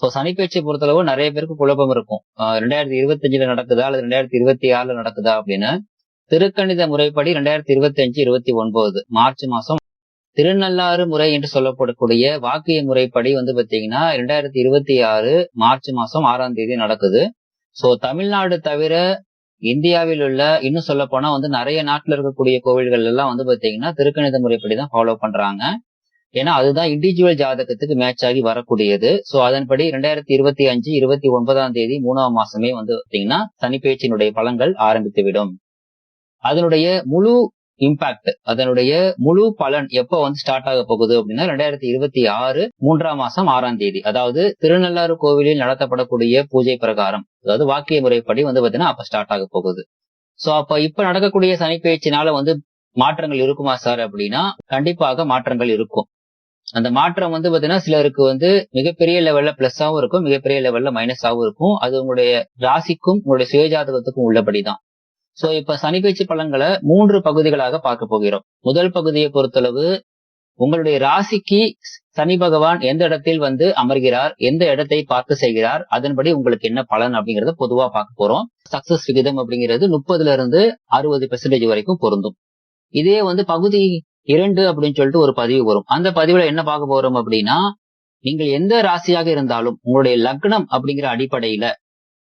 So சனிப்பயிற்சியை பொறுத்தளவு நிறைய பேருக்கு குழப்பம் இருக்கும். ரெண்டாயிரத்தி இருபத்தஞ்சுல நடக்குதா? அல்லது ரெண்டாயிரத்தி இருபத்தி ஆறுல நடக்குதா அப்படின்னு. திருக்கணித முறைப்படி ரெண்டாயிரத்தி இருபத்தி அஞ்சு இருபத்தி ஒன்பது மார்ச் மாசம். திருநள்ளாறு முறை என்று சொல்லப்படக்கூடிய வாக்கிய முறைப்படி வந்து பாத்தீங்கன்னா ரெண்டாயிரத்தி இருபத்தி ஆறு மார்ச் மாசம் ஆறாம் தேதி நடக்குது. சோ தமிழ்நாடு தவிர இந்தியாவில் உள்ள இன்னும் சொல்ல போனா வந்து நிறைய நாட்டுல இருக்கக்கூடிய கோவில்கள் எல்லாம் வந்து பாத்தீங்கன்னா திருக்கணித முறைப்படி தான் ஃபாலோ பண்றாங்க. ஏன்னா அதுதான் இண்டிவிஜுவல் ஜாதகத்துக்கு மேட்ச் ஆகி வரக்கூடியது. சோ அதன்படி ரெண்டாயிரத்தி இருபத்தி அஞ்சு இருபத்தி ஒன்பதாம் தேதி மூணாம் மாசமே வந்து பாத்தீங்கன்னா சனிப்பேச்சினுடைய பலன்கள் ஆரம்பித்து விடும் அதனுடைய முழு இம்பாக்ட் அதனுடைய முழு பலன் எப்ப வந்து ஸ்டார்ட் ஆக போகுது அப்படின்னா ரெண்டாயிரத்தி இருபத்தி ஆறு மூன்றாம் மாசம் ஆறாம் தேதி. அதாவது திருநள்ளாறு கோவிலில் நடத்தப்படக்கூடிய பூஜை பிரகாரம் அதாவது வாக்கிய முறைப்படி வந்து பாத்தீங்கன்னா அப்ப ஸ்டார்ட் ஆக போகுது. சோ அப்ப இப்ப நடக்கக்கூடிய சனிப்பெயர்ச்சினால வந்து மாற்றங்கள் இருக்குமா சார் அப்படின்னா கண்டிப்பாக மாற்றங்கள் இருக்கும். அந்த மாற்றம் வந்து பாத்தீங்கன்னா சிலருக்கு வந்து மிகப்பெரிய லெவல்ல பிளஸ்ஸாவும் இருக்கும் மிகப்பெரிய லெவல்ல மைனஸாவும் இருக்கும். அது உங்களுடைய ராசிக்கும் உங்களுடைய சுயஜாதகத்துக்கும் உள்ளபடிதான். சோ இப்ப சனிப்பயிற்சி பலன்களை மூன்று பகுதிகளாக பார்க்க போகிறோம். முதல் பகுதியை பொறுத்தளவு உங்களுடைய ராசிக்கு சனி பகவான் எந்த இடத்தில் வந்து அமர்கிறார் எந்த இடத்தை பார்த்து செய்கிறார் அதன்படி உங்களுக்கு என்ன பலன் அப்படிங்கறத பொதுவா பார்க்க போறோம். சக்சஸ் விகிதம் அப்படிங்கிறது முப்பதுல இருந்து அறுபது பெர்சன்டேஜ் வரைக்கும் பொருந்தும். இதே வந்து பகுதி இரண்டு அப்படின்னு சொல்லிட்டு ஒரு பதிவு வரும். அந்த பதிவுல என்ன பார்க்க போறோம் அப்படின்னா நீங்கள் எந்த ராசியாக இருந்தாலும் உங்களுடைய லக்னம் அப்படிங்கிற அடிப்படையில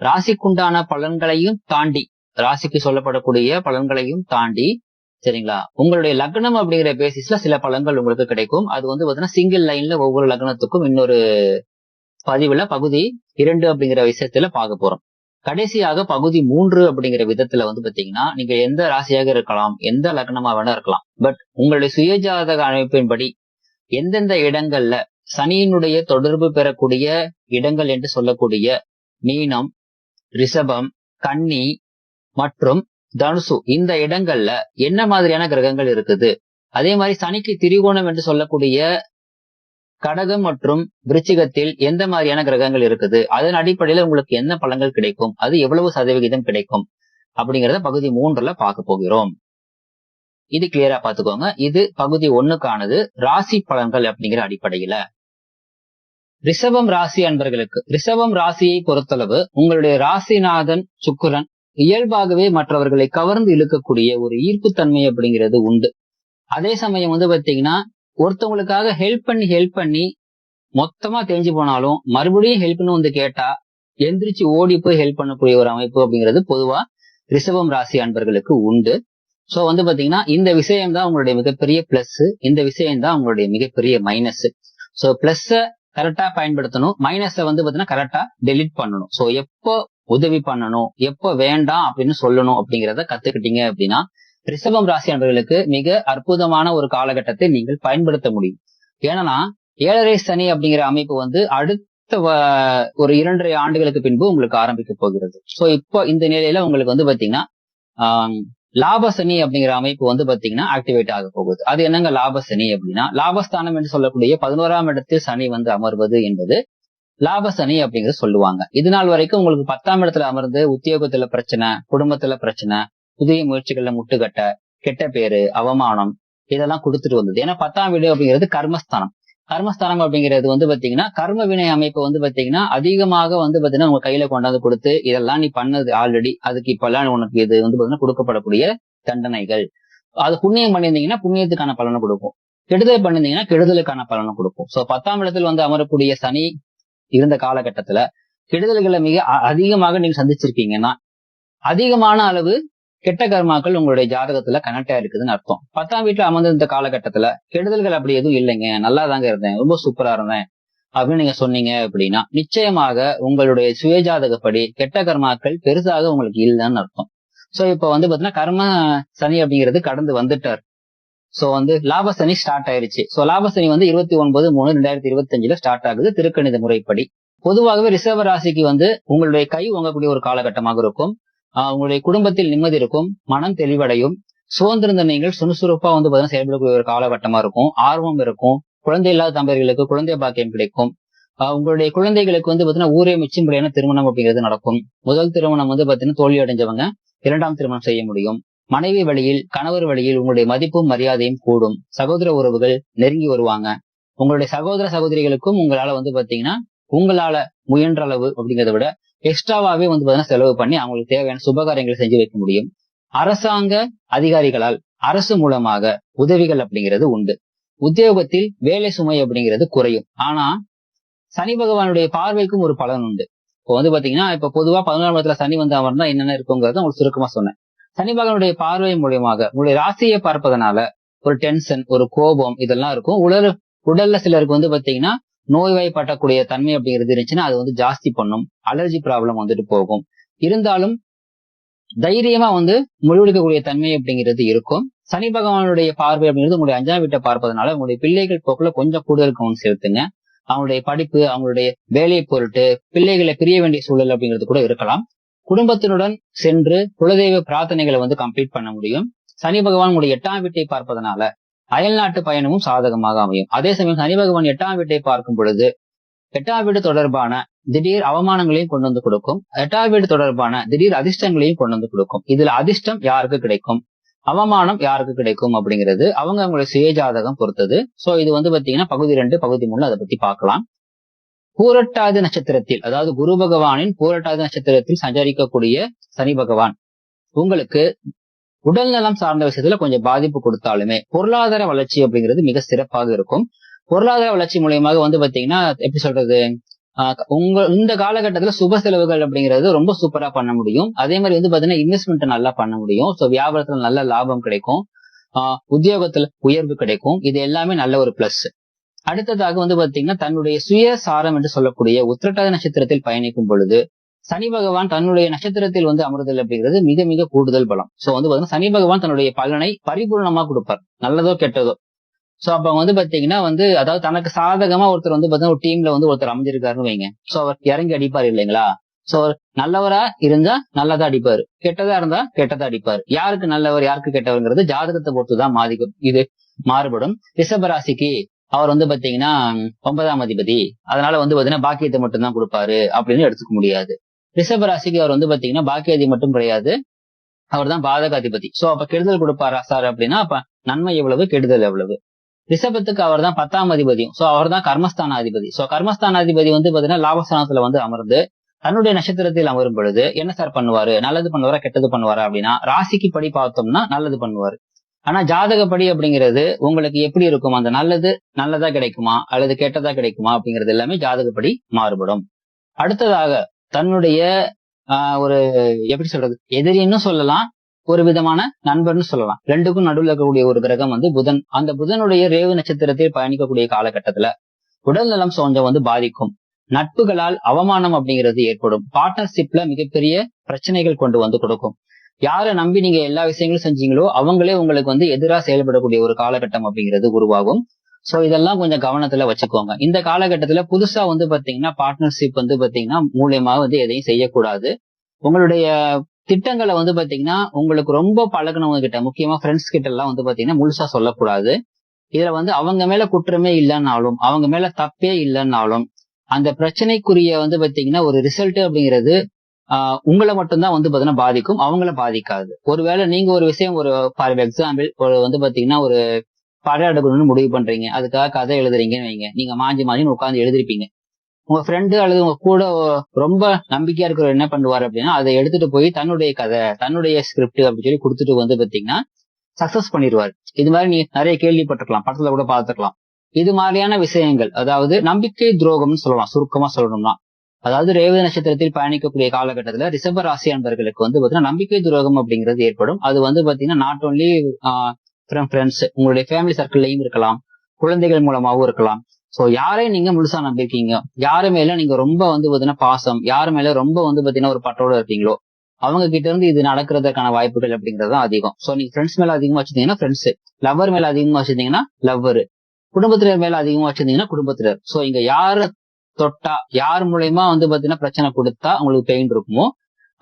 ராசிக்குண்டான பலன்களையும் தாண்டி ராசிக்கு சொல்லப்படக்கூடிய பலன்களையும் தாண்டி சரிங்களா? உங்களுடைய லக்னம் அப்படிங்கிற பேசிஸ்ல சில பலன்கள் உங்களுக்கு கிடைக்கும். அது வந்து பாத்தீங்கன்னா சிங்கிள் லைன்ல ஒவ்வொரு லக்னத்துக்கும் இன்னொரு பதிவுல பகுதி இரண்டு அப்படிங்கிற விஷயத்துல பார்க்க போறோம். கடைசியாக பகுதி மூன்று அப்படிங்கிற விதத்துல வந்து பாத்தீங்கன்னா நீங்க எந்த ராசியாக இருக்கலாம் எந்த லக்னமா வேணா இருக்கலாம். பட் உங்களுடைய சுயஜாதக அமைப்பின்படி எந்தெந்த இடங்கள்ல சனியினுடைய தொடர்பு பெறக்கூடிய இடங்கள் என்று சொல்லக்கூடிய மீனம் ரிஷபம் கன்னி மற்றும் தனுசு இந்த இடங்கள்ல என்ன மாதிரியான கிரகங்கள் இருக்குது? அதே மாதிரி சனிக்கு திரிகோணம் என்று சொல்லக்கூடிய கடகம் மற்றும் விருச்சிகத்தில் எந்த மாதிரியான கிரகங்கள் இருக்குது? அதன் அடிப்படையில உங்களுக்கு என்ன பலன்கள் கிடைக்கும்? அது எவ்வளவு சதவிகிதம் கிடைக்கும்? அப்படிங்கறத பகுதி மூன்றுல பார்க்க போகிறோம். இது கிளியரா பாத்துக்கோங்க இது பகுதி ஒண்ணுக்கானது. ராசி பலன்கள் அப்படிங்கிற அடிப்படையில. ரிஷபம் ராசி அன்பர்களுக்கு ரிஷபம் ராசியை பொறுத்தளவு உங்களுடைய ராசிநாதன் சுக்கரன் இயல்பாகவே மற்றவர்களை கவர்ந்து இழுக்கக்கூடிய ஒரு ஈர்ப்புத்தன்மை அப்படிங்கிறது உண்டு. அதே சமயம் வந்து பாத்தீங்கன்னா ஒருத்தவங்களுக்காக ஹெல்ப் பண்ணி ஹெல்ப் பண்ணி மொத்தமா தெரிஞ்சு போனாலும் மறுபடியும் ஹெல்ப்னு வந்து கேட்டா எந்திரிச்சு ஓடி போய் ஹெல்ப் பண்ணக்கூடிய ஒரு அமைப்பு அப்படிங்கிறது பொதுவா ரிஷபம் ராசி அன்பர்களுக்கு உண்டு. சோ வந்து பாத்தீங்கன்னா இந்த விஷயம் தான் உங்களுடைய மிகப்பெரிய பிளஸ் இந்த விஷயம் தான் உங்களுடைய மிகப்பெரிய மைனஸ் சோ பிளஸ் கரெக்டா பயன்படுத்தணும். மைனஸ வந்து பாத்தீங்கன்னா கரெக்டா டெலிட் பண்ணணும். சோ எப்போ உதவி பண்ணணும் எப்போ வேண்டாம் அப்படின்னு சொல்லணும் அப்படிங்கிறத கத்துக்கிட்டீங்க அப்படின்னா ரிஷபம் ராசி அன்பர்களுக்கு மிக அற்புதமான ஒரு காலகட்டத்தை நீங்கள் பயன்படுத்த முடியும். ஏன்னா ஏழரை சனி அப்படிங்கிற அமைப்பு வந்து அடுத்த ஒரு இரண்டரை ஆண்டுகளுக்கு பின்பு உங்களுக்கு ஆரம்பிக்க போகிறது. சோ இப்போ இந்த நிலையில உங்களுக்கு வந்து பாத்தீங்கன்னா லாபசனி அப்படிங்கிற அமைப்பு வந்து பாத்தீங்கன்னா ஆக்டிவேட் ஆக போகுது. அது என்னங்க லாபசனி அப்படின்னா லாபஸ்தானம் என்று சொல்லக்கூடிய பதினோராம் இடத்தில் சனி வந்து அமர்வது என்பது லாபசனி அப்படிங்கிறத சொல்லுவாங்க. இது நாள் வரைக்கும் உங்களுக்கு பத்தாம் இடத்துல அமர்ந்து உத்தியோகத்துல பிரச்சனை குடும்பத்துல பிரச்சனை புதிய முயற்சிகள்ல முட்டுக்கட்ட கெட்ட பேரு அவமானம் இதெல்லாம் கொடுத்துட்டு வந்தது. ஏன்னா பத்தாம் வீடு அப்படிங்கிறது கர்மஸ்தானம். கர்மஸ்தானம் அப்படிங்கிறது வந்து பாத்தீங்கன்னா கர்ம வினை அமைப்பு வந்து பாத்தீங்கன்னா அதிகமாக வந்து பாத்தீங்கன்னா உங்க கையில கொண்டாந்து கொடுத்து இதெல்லாம் நீ பண்ணது ஆல்ரெடி அதுக்கு இப்பெல்லாம் உனக்கு இது வந்து பாத்தீங்கன்னா கொடுக்கப்படக்கூடிய தண்டனைகள். அது புண்ணியம் பண்ணியிருந்தீங்கன்னா புண்ணியத்துக்கான பலனை கொடுக்கும். கெடுதல் பண்ணிருந்தீங்கன்னா கெடுதலுக்கான பலனை கொடுக்கும். சோ பத்தாம் இடத்தில் வந்து அமரக்கூடிய சனி இருந்த காலகட்டத்துல கெடுதல்களை மிக அதிகமாக நீங்க சந்திச்சிருக்கீங்கன்னா அதிகமான அளவு கெட்ட கர்மாக்கள் உங்களுடைய ஜாதகத்துல கனெக்ட் ஆயிருக்குதுன்னு அர்த்தம். பத்தாம் வீட்டுல அமர்ந்திருந்த காலகட்டத்துல கெடுதல்கள் அப்படி எதுவும் இல்லைங்க. நல்லா தாங்க இருந்தேன். ரொம்ப சூப்பரா இருந்தேன். அப்படின்னு நீங்க சொன்னீங்க அப்படின்னா நிச்சயமாக உங்களுடைய சுயஜாதகப்படி கெட்ட கர்மாக்கள் பெருசாக உங்களுக்கு இல்லைன்னு அர்த்தம். சோ இப்ப வந்து பாத்தீங்கன்னா கர்ம சனி அப்படிங்கிறது கடந்து வந்துட்டார். சோ வந்து லாபசனி ஸ்டார்ட் ஆயிருச்சு. சோ லாபசனி வந்து இருபத்தி ஒன்பது மூணு ரெண்டாயிரத்தி இருபத்தி அஞ்சுல ஸ்டார்ட் ஆகுது. திருக்கணித முறைப்படி. பொதுவாகவே ரிசர்வ ராசிக்கு வந்து உங்களுடைய கை உங்கக்கூடிய ஒரு காலகட்டமாக இருக்கும். உங்களுடைய குடும்பத்தில் நிம்மதி இருக்கும் மனம் தெளிவடையும் சுதந்திரம் நீங்கள் சுறுசுறுப்பா வந்து பார்த்தீங்கன்னா செயல்படக்கூடிய ஒரு காலகட்டமா இருக்கும் ஆர்வம் இருக்கும் குழந்தை இல்லாத தம்பதிகளுக்கு குழந்தை பாக்கியம் கிடைக்கும். உங்களுடைய குழந்தைகளுக்கு வந்து பாத்தீங்கன்னா ஊரே மிச்சம்படியான திருமணம் அப்படிங்கிறது நடக்கும். முதல் திருமணம் வந்து பாத்தீங்கன்னா தோல்வி அடைஞ்சவங்க இரண்டாம் திருமணம் செய்ய முடியும். மனைவி வழியில் கணவர் வழியில் உங்களுடைய மதிப்பும் மரியாதையும் கூடும். சகோதர உறவுகள் நெருங்கி வருவாங்க. உங்களுடைய சகோதர சகோதரிகளுக்கும் உங்களால வந்து பாத்தீங்கன்னா உங்களால முயன்ற அளவு அப்படிங்கிறத விட எக்ஸ்ட்ராவாவே வந்து பாத்தீங்கன்னா செலவு பண்ணி அவங்களுக்கு தேவையான சுபகாரியங்களை செஞ்சு வைக்க முடியும். அரசாங்க அதிகாரிகளால் அரசு மூலமாக உதவிகள் அப்படிங்கிறது உண்டு. உத்தியோகத்தில் வேலை சுமை அப்படிங்கிறது குறையும். ஆனா சனி பகவானுடைய பார்வைக்கும் ஒரு பலன் உண்டு. இப்போ வந்து பாத்தீங்கன்னா இப்ப பொதுவா பதினோராம் இடத்துல சனி வந்து அமர்ந்தா என்னென்ன இருக்குங்கிறத உங்களுக்கு சுருக்கமா சொன்னேன். சனி பகவானுடைய பார்வை மூலியமாக உங்களுடைய ராசியை பார்ப்பதனால ஒரு டென்ஷன் ஒரு கோபம் இதெல்லாம் இருக்கும். உடல் உடல்ல சிலருக்கு வந்து பாத்தீங்கன்னா நோய்வாய்ப்பட்டக்கூடிய தன்மை அப்படிங்கிறது இருந்துச்சுன்னா அது வந்து ஜாஸ்தி பண்ணும். அலர்ஜி ப்ராப்ளம் வந்துட்டு போகும். இருந்தாலும் தைரியமா வந்து முடிவெடுக்கக்கூடிய தன்மை அப்படிங்கிறது இருக்கும். சனி பகவானுடைய பார்வை அப்படிங்கிறது உங்களுடைய அஞ்சாம் வீட்டை பார்ப்பதனால உங்களுடைய பிள்ளைகள் போக்குல கொஞ்சம் கூடுதல் கவனம் செலுத்துங்க. அவங்களுடைய படிப்பு அவங்களுடைய வேலையை பொருட்டு பிள்ளைகளை பிரிய வேண்டிய சூழல் அப்படிங்கிறது கூட இருக்கலாம். குடும்பத்தினுடன் சென்று குலதெய்வ பிரார்த்தனைகளை வந்து கம்ப்ளீட் பண்ண முடியும். சனி பகவான் உங்களுடைய எட்டாம் வீட்டை பார்ப்பதனால அயல்நாட்டு பயணமும் சாதகமாக அமையும். அதே சமயம் சனி பகவான் எட்டாம் வீட்டை பார்க்கும் பொழுது எட்டாம் வீடு தொடர்பான திடீர் அவமானங்களையும் கொண்டு வந்து கொடுக்கும். எட்டாம் வீடு தொடர்பான திடீர் அதிர்ஷ்டங்களையும் கொண்டு வந்து கொடுக்கும். இதுல அதிர்ஷ்டம் யாருக்கு கிடைக்கும்? அவமானம் யாருக்கு கிடைக்கும் அப்படிங்கிறது அவங்க அவங்களுடைய சுயஜாதகம் பொறுத்தது. சோ இது வந்து பாத்தீங்கன்னா பகுதி ரெண்டு பகுதி மூணு அதை பத்தி பார்க்கலாம். பூரட்டாதி நட்சத்திரத்தில் அதாவது குரு பகவானின் பூரட்டாதி நட்சத்திரத்தில் சஞ்சரிக்கக்கூடிய சனி பகவான் உங்களுக்கு உடல் நலம் சார்ந்த விஷயத்துல கொஞ்சம் பாதிப்பு கொடுத்தாலுமே பொருளாதார வளர்ச்சி அப்படிங்கிறது மிக சிறப்பாக இருக்கும். பொருளாதார வளர்ச்சி மூலியமாக வந்து பாத்தீங்கன்னா எப்படி சொல்றது? உங்க இந்த காலகட்டத்துல சுப செலவுகள் அப்படிங்கிறது ரொம்ப சூப்பரா பண்ண முடியும். அதே மாதிரி வந்து பாத்தீங்கன்னா இன்வெஸ்ட்மெண்ட் நல்லா பண்ண முடியும். ஸோ வியாபாரத்துல நல்ல லாபம் கிடைக்கும். ஆஹ் உத்தியோகத்துல உயர்வு கிடைக்கும். இது எல்லாமே நல்ல ஒரு பிளஸ் அடுத்ததாக வந்து பாத்தீங்கன்னா தன்னுடைய சுய சாரம் என்று சொல்லக்கூடிய உத்திரட்டாத நட்சத்திரத்தில் பயணிக்கும் பொழுது சனி பகவான் தன்னுடைய நட்சத்திரத்தில் வந்து அமர்தல் அப்படிங்கிறது மிக மிக கூடுதல் பலம். சோ வந்து பாத்தீங்கன்னா சனி பகவான் தன்னுடைய பலனை பரிபூர்ணமா கொடுப்பார். நல்லதோ கெட்டதோ. சோ அப்ப வந்து பாத்தீங்கன்னா வந்து அதாவது தனக்கு சாதகமா ஒருத்தர் வந்து பாத்தீங்கன்னா ஒரு டீம்ல வந்து ஒருத்தர் அமைஞ்சிருக்காருன்னு வைங்க. சோ அவர் இறங்கி அடிப்பார் இல்லைங்களா? சோ அவர் நல்லவரா இருந்தா நல்லதா அடிப்பாரு. கெட்டதா இருந்தா கெட்டதா அடிப்பாரு. யாருக்கு நல்லவர் யாருக்கு கெட்டவர்ங்கிறது ஜாதகத்தை பொறுத்துதான் மாதிக்கும் இது மாறுபடும். ரிஷபராசிக்கு அவர் வந்து பாத்தீங்கன்னா ஒன்பதாம் அதிபதி. அதனால வந்து பாத்தீங்கன்னா பாக்கியத்தை மட்டும்தான் கொடுப்பாரு அப்படின்னு எடுத்துக்க முடியாது. ரிஷபராசிக்கு அவர் வந்து பாத்தீங்கன்னா பாக்கியாதி மட்டும் கிடையாது. அவர் தான் பாதகாதிபதி சோ அப்ப கெடுதல் கொடுப்பாரா சார் அப்படின்னா அப்ப நன்மை எவ்வளவு கெடுதல் எவ்வளவு? ரிஷபத்துக்கு அவர் தான் பத்தாம் அதிபதியும். சோ அவர் தான் கர்மஸ்தான அதிபதி சோ கர்மஸ்தான அதிபதி வந்து பாத்தீங்கன்னா லாபஸ்தானத்துல வந்து அமர்ந்து தன்னுடைய நட்சத்திரத்தில் அமரும் பொழுது என்ன சார் பண்ணுவாரு? நல்லது பண்ணுவாரா கெட்டது பண்ணுவாரா அப்படின்னா ராசிக்கு படி பார்த்தோம்னா நல்லது பண்ணுவாரு. ஆனா ஜாதகப்படி அப்படிங்கிறது உங்களுக்கு எப்படி இருக்கும்? அந்த நல்லது நல்லதா கிடைக்குமா? அல்லது கெட்டதா கிடைக்குமா? அப்படிங்கிறது எல்லாமே ஜாதகப்படி மாறுபடும். அடுத்ததாக தன்னுடைய ஒரு எப்படி சொல்றது எதிரின்னு சொல்லலாம் ஒரு விதமான நண்பர்னு சொல்லலாம். ரெண்டுக்கும் நடுவில் இருக்கக்கூடிய ஒரு கிரகம் வந்து புதன். அந்த புதனுடைய ரேவு நட்சத்திரத்தில் பயணிக்கக்கூடிய காலகட்டத்துல உடல் நலம் கொஞ்சம் வந்து பாதிக்கும். நட்புகளால் அவமானம் அப்படிங்கிறது ஏற்படும். பார்ட்னர்ஷிப்ல மிகப்பெரிய பிரச்சனைகள் கொண்டு வந்து கொடுக்கும். யாரை நம்பி நீங்க எல்லா விஷயங்களும் செஞ்சீங்களோ அவங்களே உங்களுக்கு வந்து எதிராக செயல்படக்கூடிய ஒரு காலகட்டம் அப்படிங்கிறது உருவாகும். சோ இதெல்லாம் கொஞ்சம் கவனத்துல வச்சுக்கோங்க. இந்த காலகட்டத்துல புதுசா வந்து பாத்தீங்கன்னா பார்ட்னர்ஷிப் வந்து பாத்தீங்கன்னா மூலியமா வந்து எதையும் செய்யக்கூடாது. உங்களுடைய திட்டங்களை வந்து பாத்தீங்கன்னா உங்களுக்கு ரொம்ப பழகினவங்க கிட்ட முக்கியமா ஃப்ரெண்ட்ஸ் கிட்ட எல்லாம் வந்து பாத்தீங்கன்னா முழுசா சொல்லக்கூடாது. இதுல வந்து அவங்க மேல குற்றமே இல்லைன்னாலும் அவங்க மேல தப்பே இல்லைன்னாலும் அந்த பிரச்சனைக்குரிய வந்து பாத்தீங்கன்னா ஒரு ரிசல்ட் அப்படிங்கிறது ஆஹ் உங்களை மட்டும்தான் வந்து பாத்தீங்கன்னா பாதிக்கும் அவங்கள பாதிக்காது. ஒருவேளை நீங்க ஒரு விஷயம் ஒரு ஃபார் எக்ஸாம்பிள் ஒரு வந்து பாத்தீங்கன்னா ஒரு படம் எடுக்கணும்னு முடிவு பண்றீங்க. அதுக்காக கதை எழுதுறீங்கன்னு வைங்க. நீங்க மாஞ்சி மாஞ்சி உட்காந்து எழுதிருப்பீங்க. உங்க ஃப்ரெண்டு அல்லது உங்க கூட ரொம்ப நம்பிக்கையா இருக்கிறவர் என்ன பண்ணுவாரு அப்படின்னா அதை எடுத்துட்டு போய் தன்னுடைய கதை தன்னுடைய ஸ்கிரிப்ட் அப்படின்னு சொல்லி கொடுத்துட்டு வந்து பாத்தீங்கன்னா சக்சஸ் பண்ணிடுவாரு. இது மாதிரி நீ நிறைய கேள்விப்பட்டிருக்கலாம். படத்துல கூட பார்த்துக்கலாம் இது மாதிரியான விஷயங்கள். அதாவது நம்பிக்கை துரோகம்னு சொல்லலாம். சுருக்கமா சொல்லணும்னா. அதாவது ரேவதி நட்சத்திரத்தில் பயணிக்கக்கூடிய காலகட்டத்துல ரிஷப ராசி அன்பர்களுக்கு வந்து பாத்தீங்கன்னா நம்பிக்கை துரோகம் அப்படிங்கிறது ஏற்படும். அது வந்து பாத்தீங்கன்னா நாட் ஓன்லி ஃப்ரம் ஃப்ரெண்ட்ஸ் உங்களுடைய ஃபேமிலி சர்க்கிள்லயும் இருக்கலாம். குழந்தைகள் மூலமாவும் இருக்கலாம். சோ யாரையும் நீங்க முழுசா நம்பியிருக்கீங்க? யாரு மேல நீங்க ரொம்ப வந்து பாத்தீங்கன்னா பாசம்? யாரு மேல ரொம்ப வந்து பாத்தீங்கன்னா ஒரு பட்டோட இருக்கீங்களோ அவங்க கிட்ட இருந்து இது நடக்கிறதுக்கான வாய்ப்புகள் அப்படிங்கிறது தான் அதிகம். ஸோ நீங்க ஃப்ரெண்ட்ஸ் மேல அதிகமா வச்சிருந்தீங்கன்னா ஃப்ரெண்ட்ஸ் லவர் மேல அதிகமா வச்சிருந்தீங்கன்னா லவ்வர் குடும்பத்தினர் மேல அதிகமா வச்சிருந்தீங்கன்னா குடும்பத்தினர். சோ இங்க யார தொட்டா யார் மூலயமா வந்து பாத்தீங்கன்னா பிரச்சனை கொடுத்தா உங்களுக்கு பெயின் இருக்குமோ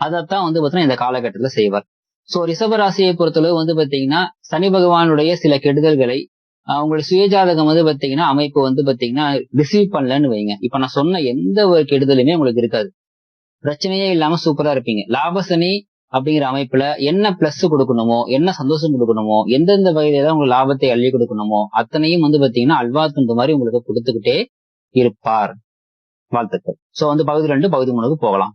அதைத்தான் வந்து பாத்தீங்கன்னா இந்த காலகட்டத்துல செய்வார். சோ ரிஷபராசியை பொறுத்தளவு வந்து பாத்தீங்கன்னா சனி பகவானுடைய சில கெடுதல்களை அவங்களுடைய சுயஜாதகம் வந்து பாத்தீங்கன்னா அமைப்பு வந்து பாத்தீங்கன்னா ரிசீவ் பண்ணலன்னு வைங்க. இப்ப நான் சொன்ன எந்த ஒரு கெடுதலுமே உங்களுக்கு இருக்காது. பிரச்சனையே இல்லாம சூப்பரா இருப்பீங்க. லாபசனி அப்படிங்கிற அமைப்புல என்ன பிளஸ் கொடுக்கணுமோ என்ன சந்தோஷம் கொடுக்கணுமோ எந்தெந்த வகையில உங்களுக்கு லாபத்தை அள்ளி கொடுக்கணுமோ அத்தனையும் வந்து பாத்தீங்கன்னா அல்வா துண்டு மாதிரி உங்களுக்கு கொடுத்துக்கிட்டே இருப்பார். வாழ்த்துக்கள். சோ வந்து பகுதி ரெண்டு பகுதி மூணுக்கு போகலாம்.